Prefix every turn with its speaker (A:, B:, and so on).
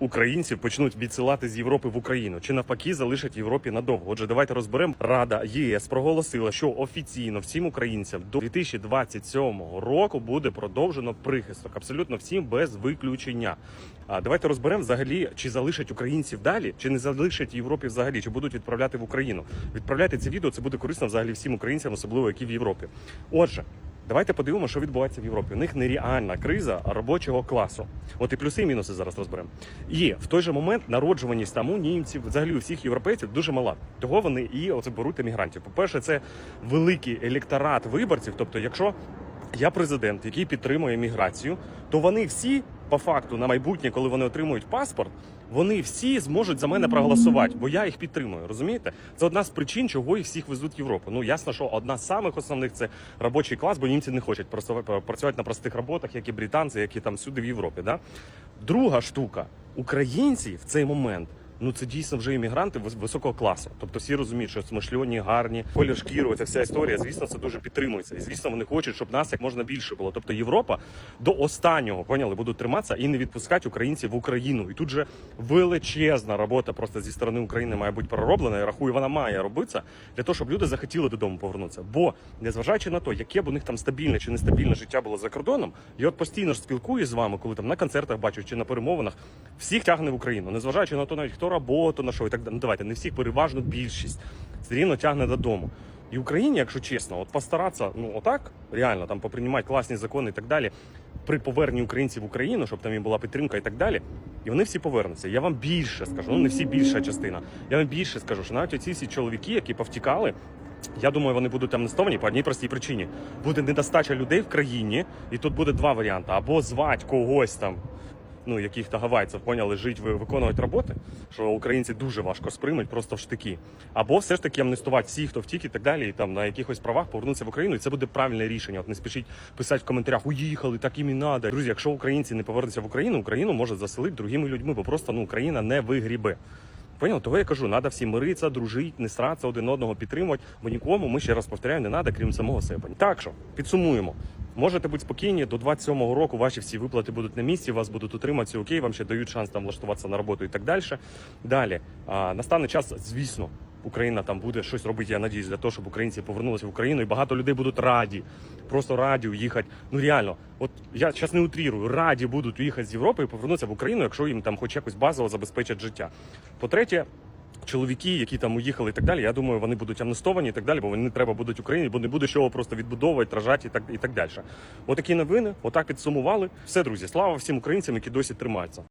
A: українців почнуть відсилати з Європи в Україну, чи навпаки залишать Європі надовго. Отже, давайте розберемо. Рада ЄС проголосила, що офіційно всім українцям до 2027 року буде продовжено прихисток. Абсолютно всім без виключення. А давайте розберемо взагалі, чи залишать українців далі, чи не залишать Європі взагалі, чи будуть відправляти в Україну. Відправляйте це відео, це буде корисно взагалі всім українцям, особливо які в Європі. Отже. Давайте подивимося, що відбувається в Європі. У них нереальна криза робочого класу. От і плюси, і мінуси зараз розберемо. І в той же момент народжуваність там у німців, взагалі у всіх європейців дуже мала. Того вони і оце беруть емігрантів. По-перше, це великий електорат виборців. Тобто, якщо я президент, який підтримує міграцію, то вони всі, по факту, на майбутнє, коли вони отримують паспорт, вони всі зможуть за мене проголосувати, бо я їх підтримую. Розумієте? Це одна з причин, чого їх всіх везуть в Європу. Ну ясно, що одна з самих основних це робочий клас, бо німці не хочуть працювати на простих роботах, як і британці, які там всюди в Європі. Да? Друга штука: українці в цей момент. Ну це дійсно вже іммігранти вис- високого класу. Тобто всі розуміють, що смишльоні, гарні, колір шкіру, ця вся історія. Звісно, це дуже підтримується. І звісно, вони хочуть, щоб нас як можна більше було. Тобто Європа до останнього поняли, будуть триматися і не відпускати українців в Україну. І тут же величезна робота просто зі сторони України має бути пророблена. Я рахую, вона має робитися для того, щоб люди захотіли додому повернутися. Бо незважаючи на те, яке б у них там стабільне чи нестабільне життя було за кордоном, я от постійно ж спілкуюсь з вами, коли там на концертах бачу чи на перемовинах, всіх тягне в Україну, незважаючи на те, навіть хто роботу на що і так далі. Ну давайте не всіх, переважно більшість все рівно тягне додому. І Україні, якщо чесно, от постаратися, ну отак реально там поприймати класні закони і так далі. При поверненні українців в Україну, щоб там їм була підтримка і так далі, і вони всі повернуться. Я вам більше скажу, ну не всі більша частина. Я вам більше скажу, що навіть оці всі чоловіки, які повтікали, я думаю, вони будуть амнестовані по одній простій причині. Буде недостача людей в країні, і тут буде два варіанти: або звати когось там, ну яких то гавайців поняли, жить, виконувати роботи, що українці дуже важко сприймуть просто в штики. Або все ж таки амнестувати всіх, хто втік і так далі, і там на якихось правах повернутися в Україну, і це буде правильне рішення. От не спішіть писати в коментарях, уїхали, так їм і надо. Друзі, якщо українці не повернуться в Україну, Україну може заселити другими людьми, бо просто ну Україна не вигрібе. Поняв? Того я кажу, треба всім миритися, дружити, не сратися один одного підтримувати, бо нікому, ми ще раз повторяю, не треба, крім самого себе. Так що, підсумуємо. Можете бути спокійні, до 27-го року ваші всі виплати будуть на місці, вас будуть утриматися, окей, вам ще дають шанс там влаштуватися на роботу і так далі. Далі, а, настане час, звісно, Україна там буде щось робити, я надіюсь, для того, щоб українці повернулися в Україну, і багато людей будуть раді, просто раді уїхати. Ну реально, от я зараз не утрірую, раді будуть уїхати з Європи і повернутися в Україну, якщо їм там хоч якось базово забезпечать життя. По-третє, чоловіки, які там уїхали і так далі, я думаю, вони будуть амнестовані і так далі, бо вони не треба будуть Україні, бо не буде чого просто відбудовувати, тражати і так і так далі. Отакі новини, отак підсумували. Все, друзі, слава всім українцям, які досі тримаються.